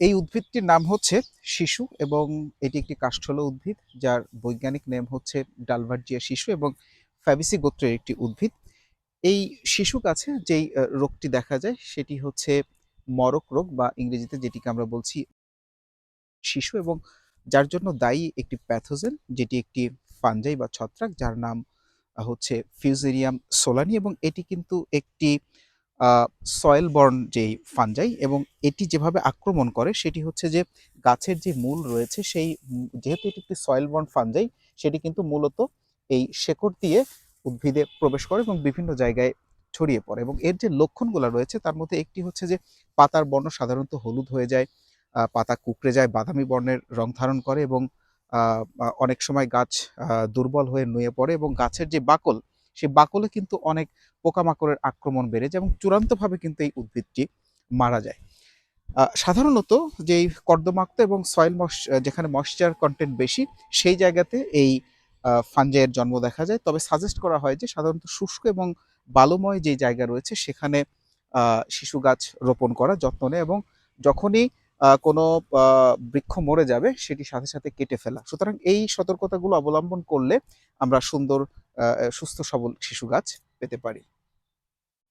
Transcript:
এই উদ্ভিদটির নাম হচ্ছে শিশু এবং এটি একটি কাষ্ঠল উদ্ভিদ যার বৈজ্ঞানিক নেম হচ্ছে ডালভার্জিয়া শিশু এবং ফ্যাবিসি গোত্রের একটি উদ্ভিদ। এই শিশু গাছে যেই রোগটি দেখা যায় সেটি হচ্ছে মরক রোগ বা ইংরেজিতে যেটিকে আমরা বলছি শিশু এবং যার জন্য দায়ী একটি প্যাথোজেন যেটি একটি ফাঞ্জাই বা ছত্রাক যার নাম হচ্ছে ফিউজেরিয়াম সোলানি এবং এটি কিন্তু একটি সয়েল বর্ন যেই ফাঞ্জাই এবং এটি যেভাবে আক্রমণ করে, সেটি হচ্ছে যে গাছের যে মূল রয়েছে, সেই যেহেতু এটি একটি সয়েল বর্ন ফাঞ্জাই সেটি কিন্তু মূলত এই শেকড় দিয়ে উদ্ভিদে প্রবেশ করে এবং বিভিন্ন জায়গায় ছড়িয়ে পড়ে এবং এর যে লক্ষণগুলো রয়েছে, তার মধ্যে একটি হচ্ছে যে পাতার বর্ণ সাধারণত হলুদ হয়ে যায় পাতা কুকড়ে যায়, বাদামি বর্ণের রং ধারণ করে এবং অনেক সময় গাছ দুর্বল হয়ে নুয়ে পড়ে এবং গাছের যে বাকল সেই বাকলে কিন্তু অনেক পোকামাকড়ের আক্রমণ বেড়ে যায় এবং চূড়ান্তভাবে কিন্তু এই উদ্ভিদটি মারা যায়। সাধারণত যেই কর্দমাক্ত এবং সয়েল যেখানে ময়শ্চার কন্টেন্ট বেশি, সেই জায়গাতে এই ফাঞ্জাইয়ের জন্ম দেখা যায়। তবে সাজেস্ট করা হয় যে সাধারণত শুষ্ক এবং বালুময় যে জায়গা রয়েছে, সেখানে শিশু গাছ রোপণ করা যত্ন নেয় এবং যখনই কোনো বৃক্ষ মরে যাবে, সেটি সাথে সাথে কেটে ফেলা। সুতরাং এই সতর্কতাগুলো অবলম্বন করলে আমরা সুন্দর সুস্থ সবল শিশু গাছ পেতে পারি।